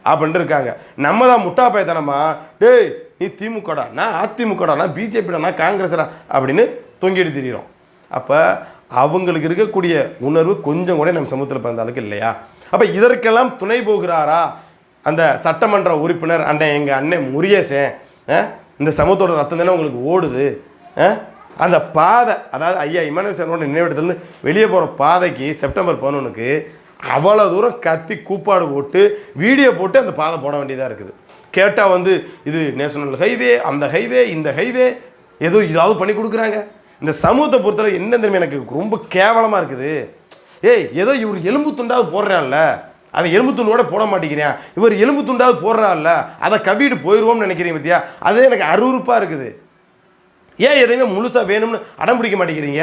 அப்படின்ட்டு இருக்காங்க நம்ம தான் முட்டா பயத்தனமா டேய் நீ திமுகடா நான் அதிமுகடா நான் பிஜேபிடா நான் காங்கிரஸ்டா அப்படின்னு தொங்கிட்டு திரியிறோம். அப்போ அவங்களுக்கு இருக்கக்கூடிய உணர்வு கொஞ்சம் கூட நம்ம சமூகத்தில் பிறந்த அளவுக்கு இல்லையா? அப்போ இதற்கெல்லாம் துணை போகிறாரா? அந்த சட்டமன்ற உறுப்பினர் அண்ணன் எங்கள் அண்ணன் முருகேசன் ஆ? இந்த சமூகத்தோட ரத்தம் தானே உங்களுக்கு ஓடுது ஆ? அந்த பாதை அதாவது ஐயா இமானுவேல் சாரோட நினைவிடத்துலேருந்து வெளியே போகிற பாதைக்கு செப்டம்பர் பதினொன்றுக்கு அவ்வளோ தூரம் கத்தி கூப்பாடு போட்டு வீடியோ போட்டு அந்த பாதை போட வேண்டியதாக இருக்குது. கேட்டால் வந்து இது நேஷனல் ஹைவே அந்த ஹைவே இந்த ஹைவே ஏதோ இதாவது பண்ணி கொடுக்குறாங்க. இந்த சமூகத்தை பொறுத்தவரை என்ன தெரியுமா எனக்கு ரொம்ப கேவலமாக இருக்குது. ஏய் ஏதோ இவர் எலும்பு துண்டாவது போடுறான்ல. அவன் எலும்பு துண்டோட போட மாட்டேங்கிறான். இவர் எலும்பு துண்டாவது போடுறான்ல. அதை கவிட்டு போயிடுவோம்னு நினைக்கிறீங்க பத்தியா? அதே எனக்கு அருவருப்பாக இருக்குது. ஏன் எதையுமே முழுசாக வேணும்னு அடம் பிடிக்க மாட்டேங்கிறீங்க?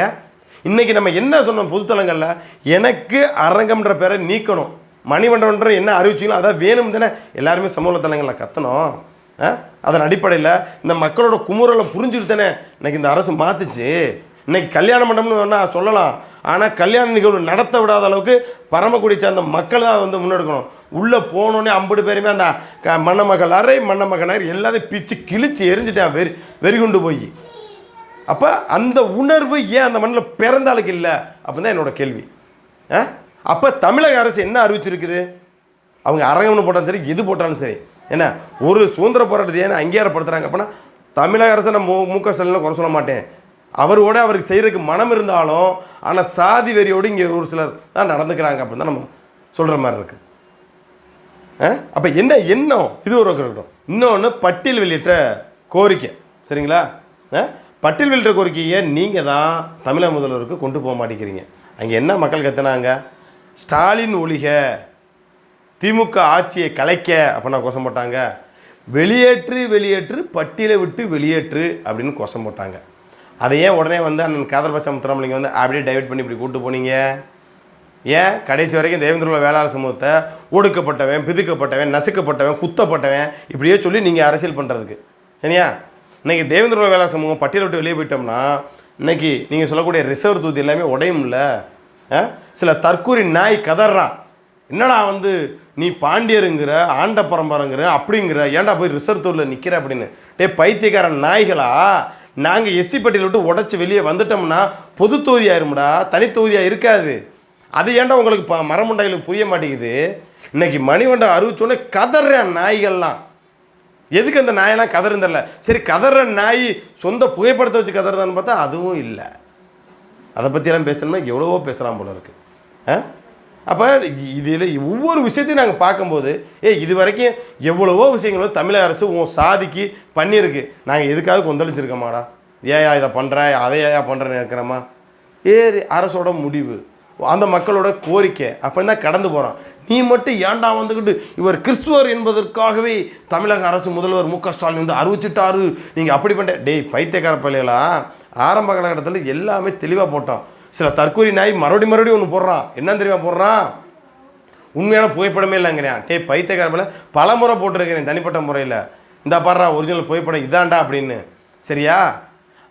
இன்றைக்கி நம்ம என்ன சொன்னோம் பொதுத்தலங்களில்? எனக்கு அரங்கம்ன்ற பேரை நீக்கணும். மணிமண்டபன்ற என்ன அறிவிச்சிங்களோ அதான் வேணும் தானே. எல்லாருமே சமூக தலங்களில் கத்தணும். ஆ? அதன் அடிப்படையில் இந்த மக்களோட குமுறலை புரிஞ்சுட்டு தானே இன்னைக்கு இந்த அரசு மாற்றுச்சு இன்றைக்கி கல்யாண மண்டபம்னு வேணால் சொல்லலாம். ஆனால் கல்யாண நிகழ்வு நடத்த விடாத அளவுக்கு பரமக்குடி சேர்ந்த மக்கள் தான் அதை வந்து முன்னெடுக்கணும். உள்ளே போனோடனே ஐம்பது பேருமே அந்த க மணமகள் அறை மணமகனார் எல்லாத்தையும் பிச்சு கிழிச்சு எரிஞ்சிட்டேன் வெறி வெறிகுண்டு போய். அப்போ அந்த உணர்வு ஏன் அந்த மண்ணில் பிறந்த ஆளுக்கு இல்லை? அப்படின்னு தான் என்னோட கேள்வி. ஆ? அப்போ தமிழக அரசு என்ன அறிவிச்சிருக்குது? அவங்க அரங்கம்னு போட்டாலும் சரி எது போட்டாலும் சரி. என்ன? ஒரு சுதந்திர போராட்டத்தை ஏன் அங்கீகாரப்படுத்துகிறாங்க அப்படின்னா தமிழக அரசை நான் மு மு க ஸ்டாலினை குறை சொல்ல மாட்டேன். அவரோட அவருக்கு செய்கிறதுக்கு மனம் இருந்தாலும் ஆனால் சாதி வெறியோடு இங்கே ஒரு சிலர் தான் நடந்துக்கிறாங்க அப்படின்னு தான் நம்ம சொல்கிற மாதிரி இருக்குது அப்போ என்ன எண்ணம்? இது ஒரு இருக்கட்டும். இன்னொன்று பட்டியல் வெளியிட்ட கோரிக்கை. சரிங்களா? பட்டில் பட்டியல் கோரிக்கையை நீங்கள் தான் தமிழக முதல்வருக்கு கொண்டு போக மாட்டேங்கிறீங்க. அங்கே என்ன மக்கள் கத்துனாங்க? ஸ்டாலின் ஒழிக திமுக ஆட்சியை கலைக்க அப்படின்னா கோஷம் போட்டாங்க. வெளியேற்று வெளியேற்று பட்டியலை விட்டு வெளியேற்று அப்படின்னு கோஷம் போட்டாங்க. அதை ஏன் உடனே வந்து அண்ணன் காதர்பாச முத்துராமலிங்க வந்து அப்படியே டைவெர்ட் பண்ணி இப்படி கூட்டு போனீங்க? ஏன்? கடைசி வரைக்கும் தேவேந்திர வேளாண் சமூகத்தை ஒடுக்கப்பட்டவன் பிதுக்கப்பட்டவன் நசுக்கப்பட்டவன் குத்தப்பட்டவன் இப்படியே சொல்லி நீங்கள் அரசியல் பண்ணுறதுக்கு சரியா? இன்றைக்கி தேவேந்திர வேளாளர் சமூகம் பட்டியலை விட்டு வெளியே போயிட்டோம்னா இன்னைக்கு நீங்கள் சொல்லக்கூடிய ரிசர்வ் தூதி எல்லாமே உடையும்ல? ஆ? சில தற்கூரி நாய் கதறான். என்னடா வந்து நீ பாண்டியருங்கிற ஆண்ட பரம்பரைங்கிற அப்படிங்கிற ஏன்டா போய் ரிசர்வ் தூரில் நிற்கிற அப்படின்னு? டே பைத்தியக்கார நாய்களா? நாங்கள் எஸ்சி பட்டியலை விட்டு உடச்சி வெளியே வந்துட்டோம்னா பொது தொகுதி ஆயிரும்டா தனி தொகுதியாக இருக்காது. அது ஏன்டா உங்களுக்கு ப மரமுண்டாய்களுக்கு புரிய மாட்டேங்குது? இன்னைக்கு மணிவண்டம் அறிவிச்சோன்னே கதறேன் நாய்கள்லாம். எதுக்கு அந்த நாயெல்லாம் கதறுன்னு தெரில சரி கதற நாய் சொந்த புகைப்படத்தை வச்சு கதறதான்னு பார்த்தா அதுவும் இல்லை. அதை பற்றியெல்லாம் பேசணுமா எவ்வளவோ பேசலாம் போல இருக்கு. ஆ? அப்போ இதில் ஒவ்வொரு விஷயத்தையும் நாங்கள் பார்க்கும்போது ஏ இது வரைக்கும் எவ்வளவோ விஷயங்களோ தமிழக அரசு உன் சாதிக்கு பண்ணியிருக்கு. நாங்கள் எதுக்காக கொந்தளிச்சிருக்கோமாடா? ஏயா இதை பண்ணுற அதை ஏயா பண்ணுறேன்னு இருக்கிறோமா ஏ அரசோட முடிவு அந்த மக்களோட கோரிக்கை அப்படின்னு தான் கடந்து போகிறோம் நீ மட்டும் ஏன்டா வந்துக்கிட்டு இவர் கிறிஸ்துவர் என்பதற்காகவே தமிழக அரசு முதல்வர் மு க ஸ்டாலின் வந்து அறிவிச்சிட்டாரு. நீங்கள் அப்படி பண்ணிட்ட டேய் பைத்தியக்கார பள்ளியெல்லாம் ஆரம்ப காலகட்டத்தில் எல்லாமே தெளிவாக போட்டோம் சில தற்கூரி நாய் மறுபடி மறுபடியும் ஒன்று போடுறான். என்ன தெரியுமா போடுறான்? உண்மையான புகைப்படமே இல்லைங்கிறேன். டே பைத்தியக்காரப்பில் பல முறை போட்டிருக்கிறேன் தனிப்பட்ட முறையில். இந்த பாடுறா ஒரிஜினல் புகைப்படம் இதாண்டா அப்படின்னு. சரியா?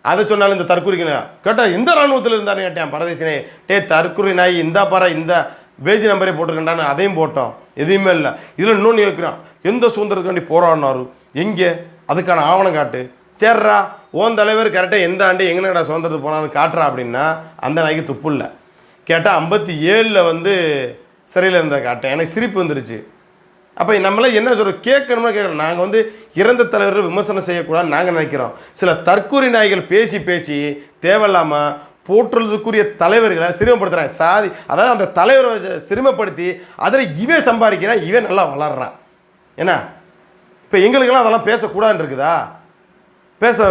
அதை சொன்னாலும் இந்த தற்கூரிக்கு கேட்டால் எந்த இராணுவத்தில் இருந்தாருன்னு கேட்டேன் பரதேசினே. டே தற்கூரி நாய் இந்த பாறை இந்த பேஜ் நம்பரே போட்டிருக்கேன்டான்னு அதையும் போட்டோம் எதுவுமே இல்லை. இதில் இன்னொன்று கேட்குறான் எந்த சுதந்திரத்துக்காண்டி போராடினாரு? எங்கே? அதுக்கான ஆவணம் காட்டு. சேர்றா. ஓன் தலைவர் கரெக்டாக எந்த ஆண்டு எங்கனடா சுதந்திரத்துக்கு போனான்னு காட்டுறா அப்படின்னா அந்த நாய்க்கு துப்பு இல்லை. கேட்டால் ஐம்பத்தி ஏழில் வந்து சிறையில் இருந்த காட்டேன். எனக்கு சிரிப்பு வந்துருச்சு. அப்போ நம்மளாம் என்ன சொல்கிறோம் கேட்கணும்னா கேட்குறோம் நாங்கள் வந்து இறந்த தலைவர்கள் விமர்சனம் செய்யக்கூடாதுன்னு நாங்கள் நினைக்கிறோம். சில தற்கூரி நாய்கள் பேசி பேசி தேவையில்லாமல் போற்றுறதுக்குரிய தலைவர்களை சிறுமப்படுத்துகிறாங்க சாதி அதாவது அந்த தலைவரை சிறுமப்படுத்தி அதில் இவன் சம்பாதிக்கிறான் இவன் நல்லா வளர்றான். என்ன? இப்போ எங்களுக்கெல்லாம் அதெல்லாம் பேசக்கூடாதுன்னு இருக்குதா? பேச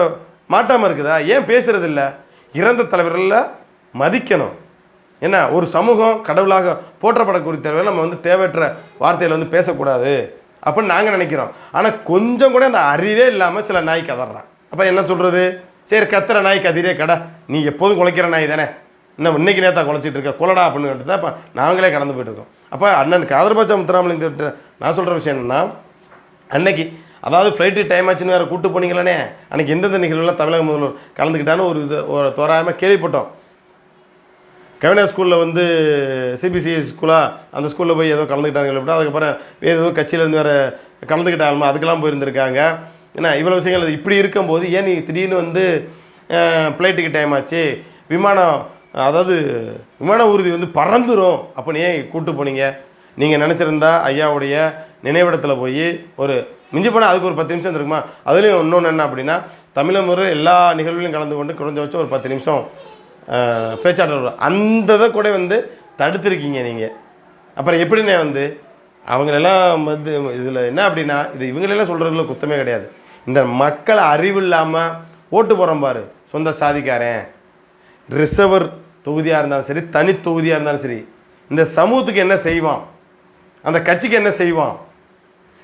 மாட்டாமல் இருக்குதா? ஏன் பேசுறது இல்லை இறந்த தலைவர்களில் மதிக்கணும். என்ன? ஒரு சமூகம் கடவுளாக போற்றப்படக்கூடிய தலைவர்கள் நம்ம வந்து தேவையற்ற வார்த்தையில் வந்து பேசக்கூடாது அப்படின்னு நாங்கள் நினைக்கிறோம். ஆனால் கொஞ்சம் கூட அந்த அறிவே இல்லாமல் சில நாய் கதறான் அப்போ என்ன சொல்கிறது சரி கத்துற நாய் கதிரே கடை. நீ எப்போதும் குலைக்கிற நாய் தானே? இன்னும் இன்னைக்கு நேத்தா குலைச்சிட்டு இருக்க? குலடா அப்படின்னு தான் இப்போ நாங்களே கடந்து போயிட்டுருக்கோம் அப்போ அண்ணன் காதர்பாச்சா முத்துராமலிங்க நான் சொல்கிற விஷயம் என்னென்னா அன்னைக்கு அதாவது ஃப்ளைட்டு டைம் ஆச்சுன்னு வேறு கூட்டு போனீங்களே அன்னைக்கு எந்தெந்த நிகழ்வுலாம் தமிழக முதல்வர் கலந்துக்கிட்டான்னு ஒரு இது ஒரு தோராயமாக கேள்விப்பட்டோம். கவிஞர் ஸ்கூலில் வந்து சிபிசிஐ ஸ்கூலாக அந்த ஸ்கூலில் போய் ஏதோ கலந்துக்கிட்டாங்க கேள்விப்பட்டோம் அதுக்கப்புறம் வேறு ஏதோ கட்சியிலேருந்து வேறு கலந்துக்கிட்டாலுமா அதுக்கெல்லாம் போயிருந்திருக்காங்க. ஏன்னா இவ்வளோ விஷயங்கள் இப்படி இருக்கும்போது ஏன் நீ திடீர்னு வந்து ஃப்ளைட்டுக்கு டைம் ஆச்சு? விமானம் அதாவது விமான ஊர்தி வந்து பறந்துடும் அப்படின்னு ஏன் கூப்பிட்டு போனீங்க? நீங்கள் நினச்சிருந்தா ஐயாவுடைய நினைவிடத்தில் போய் ஒரு மிஞ்சி போனால் அதுக்கு ஒரு பத்து நிமிஷம் இருக்குமா அதுலேயும் இன்னொன்று என்ன அப்படின்னா தமிழ முறை எல்லா நிகழ்வுலையும் கலந்து கொண்டு குறைஞ்ச வச்சு ஒரு பத்து நிமிஷம் பேச்சாற்றல் வரும். அந்த இதை கூட வந்து தடுத்துருக்கீங்க நீங்கள் அப்புறம் எப்படிண்ணே வந்து? அவங்களெல்லாம் வந்து இதில் என்ன அப்படின்னா இது இவங்களெல்லாம் சொல்கிறதுல குத்தமே கிடையாது. இந்த மக்கள் அறிவு இல்லாமல் ஓட்டு போகிறோம் பாரு சொந்த சாதிக்காரன். ரிசர்வர் தொகுதியாக இருந்தாலும் சரி தனி தொகுதியாக இருந்தாலும் சரி இந்த சமூகத்துக்கு என்ன செய்வான்? அந்த கட்சிக்கு என்ன செய்வான்?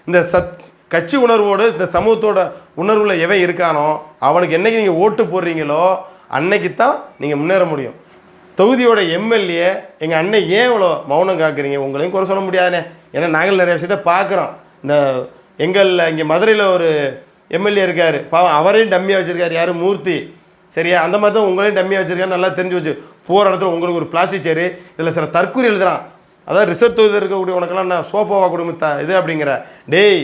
இந்த சத் கட்சி உணர்வோடு இந்த சமூகத்தோட உணர்வில் எவன் இருக்கானோ அவனுக்கு என்னைக்கு நீங்கள் ஓட்டு போடுறீங்களோ அன்னைக்கு தான் நீங்கள் முன்னேற முடியும். தொகுதியோட எம்எல்ஏ எங்கள் அண்ணன் ஏன் இவ்வளோ மௌனம் காக்குறீங்க? உங்களையும் குறை சொல்ல முடியாதுனே. ஏன்னா நாங்கள் நிறைய விஷயத்த பார்க்குறோம். இந்த எங்களில் இங்கே மதுரையில் ஒரு எம்எல்ஏ இருக்கார். பாவம் அவரையும் டம்மியாக வச்சுருக்காரு. யார்? மூர்த்தி. சரியா? அந்த மாதிரி தான் உங்களையும் டம்மியாக வச்சுருக்காரு. நல்லா தெரிஞ்சு வச்சு போகிற இடத்துல உங்களுக்கு ஒரு பிளாஸ்டிக் சேரு இதில் சில தற்கூரி எழுதுகிறான் அதாவது ரிசர்வ் தொகுதியில் இருக்கக்கூடிய உனக்கெல்லாம் நான் சோஃபாவா குடும்பத்தா இது அப்படிங்கிற. டேய்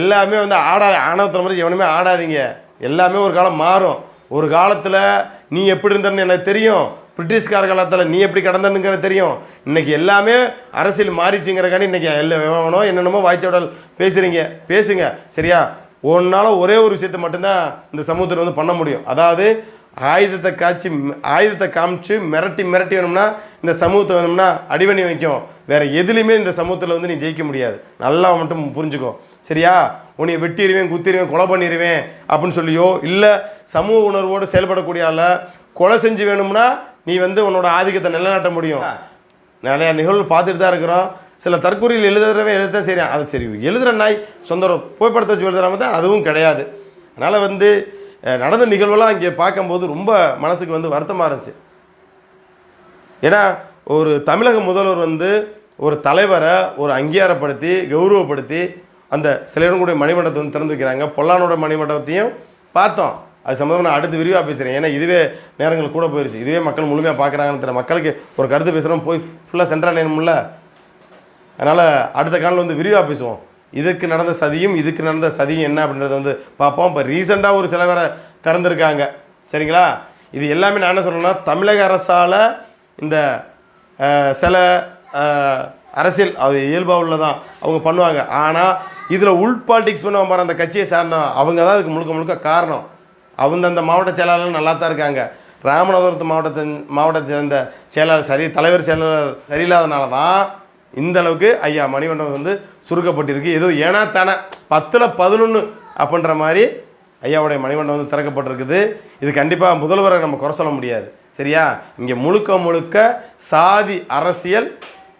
எல்லாமே வந்து ஆடா ஆணவத்தில் மாதிரி எவனுமே ஆடாதீங்க. எல்லாமே ஒரு காலம் மாறும். ஒரு காலத்தில் நீ எப்படி இருந்தன்னு எனக்கு தெரியும். பிரிட்டிஷ்கார காலத்தில் நீ எப்படி கடந்தனுங்கிறது தெரியும். இன்றைக்கி எல்லாமே அரசியல் மாறிச்சுங்கிறக்காண்டி இன்றைக்கி எல்லா எவனோ என்னென்னமோ வாய்ச்சோடல் பேசுகிறீங்க பேசுங்க. சரியா? ஒன்னால ஒரே ஒரு விஷயத்தை மட்டும்தான் இந்த சமூகத்தில் வந்து பண்ண முடியும். அதாவது ஆயுதத்தை காய்ச்சி ஆயுதத்தை காமிச்சு மிரட்டி மிரட்டி வேணும்னா இந்த சமூகத்தை வேணும்னா அடிவணி வைக்கும். வேற எதுலையுமே இந்த சமூகத்தில் வந்து நீ ஜெயிக்க முடியாது. நல்லா மட்டும் புரிஞ்சுக்கோ. சரியா? உன்னை வெட்டிடுவேன் குத்திடுவேன் கொலை பண்ணிடுவேன் அப்படின்னு சொல்லியோ இல்லை சமூக உணர்வோடு செயல்படக்கூடிய ஆளை கொலை செஞ்சு வேணும்னா நீ வந்து உன்னோட ஆதிக்கத்தை நிலைநாட்ட முடியும். நிறையா நிகழ்வு பார்த்துட்டு தான் இருக்கிறோம். சில தற்கூரியில் எழுதுறவே எழுத சரி அது சரி எழுதுகிற நாய் சொந்த புகைப்படத்தை வச்சு எழுதுறாம தான் அதுவும் கிடையாது. அதனால் வந்து நடந்த நிகழ்வெல்லாம் இங்கே பார்க்கும்போது ரொம்ப மனசுக்கு வந்து வருத்தமாக இருந்துச்சு. ஏன்னா ஒரு தமிழக முதல்வர் வந்து ஒரு தலைவரை ஒரு அங்கீகாரப்படுத்தி கௌரவப்படுத்தி அந்த சிலையனுடைய மணிமண்டபத்தை வந்து திறந்து வைக்கிறாங்க. பொல்லானோட மணிமண்டபத்தையும் பார்த்தோம். அது சம்மந்தமாக நான் அடுத்து விரிவாக பேசுகிறேன் ஏன்னா இதுவே நேரங்கள் கூட போயிடுச்சு இதுவே மக்கள் முழுமையாக பார்க்குறாங்கன்னு தெரியல. மக்களுக்கு ஒரு கருத்து பேசுகிறோம் போய் ஃபுல்லாக சென்ட்ரல் வேணும்ல அதனால் அடுத்த காலில் வந்து விரிவாக பேசுவோம். இதுக்கு நடந்த சதியும் இதுக்கு நடந்த சதியும் என்ன அப்படின்றத வந்து பார்ப்போம். இப்போ ரீசெண்டாக ஒரு சில பேரை திறந்துருக்காங்க. சரிங்களா? இது எல்லாமே நான் என்ன சொல்லணும்னா தமிழக அரசால் இந்த சில அரசியல் அது இயல்பாக உள்ளதான் அவங்க பண்ணுவாங்க. ஆனால் இதில் உள் பாலிடிக்ஸ் பண்ணுவாங்க பாரு அந்த கட்சியை சார்ந்தவன். அவங்க தான் அதுக்கு முழுக்க முழுக்க காரணம். அவங்க அந்த மாவட்ட செயலாளர் நல்லா தான் இருக்காங்க. ராமநாதபுரத்து மாவட்டத்தின் மாவட்டத்தை சேர்ந்த செயலாளர் சரி தலைவர் செயலாளர் சரியில்லாதனால தான் இந்த அளவுக்கு ஐயா மணிமண்டபம் வந்து சுருக்கப்பட்டிருக்கு. ஏதோ ஏன்னா தானே பத்தில் பதினொன்று அப்படின்ற மாதிரி ஐயாவுடைய மணிமண்டபம் வந்து திறக்கப்பட்டிருக்குது. இது கண்டிப்பாக முதல்வரை நம்ம குறை சொல்ல முடியாது. சரியா? இங்கே முழுக்க முழுக்க சாதி அரசியல்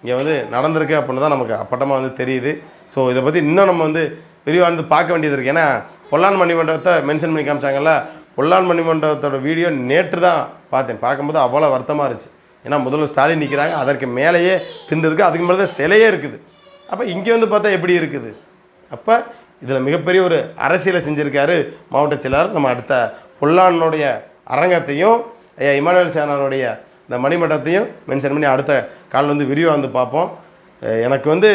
இங்கே வந்து நடந்திருக்கு அப்படின்னு தான் நமக்கு அப்பட்டமாக வந்து தெரியுது. ஸோ இதை பற்றி இன்னும் நம்ம வந்து விரிவாக வந்து பார்க்க வேண்டியது இருக்குது ஏன்னா பொல்லான் மணிமண்டபத்தை மென்ஷன் பண்ணி காமிச்சாங்கல்ல பொல்லான் மணிமண்டபத்தோட வீடியோ நேற்று தான் பார்த்தேன். பார்க்கும்போது அவ்வளோ வருத்தமாக இருந்துச்சு. ஏன்னா முதல்வர் ஸ்டாலின் நிற்கிறாங்க அதற்கு மேலேயே திண்டு இருக்குது அதுக்கு மேலே தான் சிலையே இருக்குது. அப்போ இங்கே வந்து பார்த்தா எப்படி இருக்குது? அப்போ இதில் மிகப்பெரிய ஒரு அரசியலை செஞ்சுருக்காரு மாவட்ட செயலாளர். நம்ம அடுத்த பொல்லானுடைய அரங்கத்தையும் ஐயா இமானுவேல் சேனாருடைய இந்த மணிமட்டத்தையும் மென்ஷன் பண்ணி அடுத்த காலில் வந்து விரிவாக வந்து பார்ப்போம். எனக்கு வந்து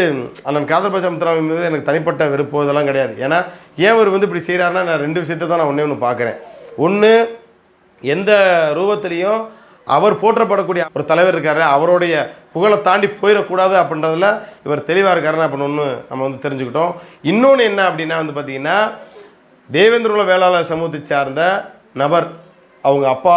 அண்ணன் காதல் பாஷா முத்துராமன் மீது எனக்கு தனிப்பட்ட வெறுப்பு இதெல்லாம் கிடையாது. ஏன்னா ஏன் அவர் வந்து இப்படி செய்கிறாருன்னா நான் ரெண்டு விஷயத்தை தான் நான் ஒன்றே ஒன்று பார்க்குறேன். ஒன்று எந்த ரூபத்துலேயும் அவர் போற்றப்படக்கூடிய ஒரு தலைவர் இருக்காரு. அவருடைய புகழை தாண்டி போயிடக்கூடாது அப்படின்றதுல இவர் தெளிவாக இருக்காருன்னு அப்படின்னு ஒன்று நம்ம வந்து தெரிஞ்சுக்கிட்டோம். இன்னொன்று என்ன அப்படின்னா வந்து பார்த்திங்கன்னா தேவேந்திரகுல வேளாளர் சமூகத்தை சார்ந்த நபர் அவங்க அப்பா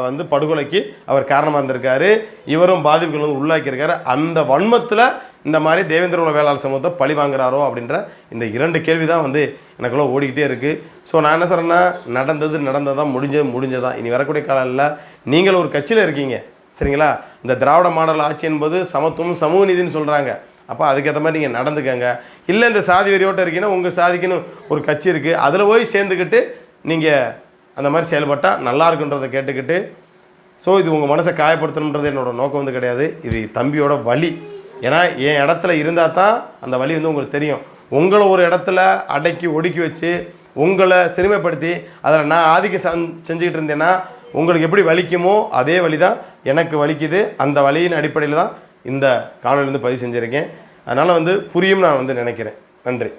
வந்து படுகொலைக்கு அவர் காரணமாக இருந்திருக்காரு. இவரும் பாதிப்புகள் வந்து உள்ளாக்கியிருக்காரு அந்த வன்மத்தில் இந்த மாதிரி தேவேந்திரகுல வேளாளர் சமூகத்தை பழி வாங்குறாரோ அப்படின்ற இந்த இரண்டு கேள்வி தான் வந்து எனக்குள்ளே ஓடிக்கிட்டே இருக்குது ஸோ நான் என்ன சொல்கிறேன்னா நடந்தது நடந்ததான் முடிஞ்சது முடிஞ்சதான் இனி வரக்கூடிய காலையில் நீங்கள் ஒரு கட்சியில் இருக்கீங்க சரிங்களா? இந்த திராவிட மாடல் ஆட்சி என்பது சமத்துவம் சமூக நீதினு சொல்கிறாங்க அப்போ அதுக்கேற்ற மாதிரி நீங்கள் நடந்துக்கங்க. இல்லை இந்த சாதி வெறியோட்டம் இருக்கீங்கன்னா உங்கள் சாதிக்குன்னு ஒரு கட்சி இருக்குது அதில் போய் சேர்ந்துக்கிட்டு நீங்கள் அந்த மாதிரி செயல்பட்டால் நல்லா இருக்குன்றதை கேட்டுக்கிட்டு ஸோ இது உங்கள் மனசை காயப்படுத்தணுன்றது என்னோட நோக்கம் வந்து கிடையாது. இது தம்பியோட வலி ஏன்னா என் இடத்துல இருந்தால் தான் அந்த வலி வந்து உங்களுக்கு தெரியும். உங்களை ஒரு இடத்துல அடக்கி ஒடுக்கி வச்சு உங்களை சிறுமைப்படுத்தி அதில் நான் ஆதிக்கம் செஞ்சுக்கிட்டு இருந்தேன்னா உங்களுக்கு எப்படி வலிக்குமோ அதே வழி தான் எனக்கு வலிக்குது. அந்த வழியின் அடிப்படையில் தான் இந்த காணொலி வந்து பதிவு செஞ்சுருக்கேன். அதனால் வந்து புரியும் நான் வந்து நினைக்கிறேன். நன்றி.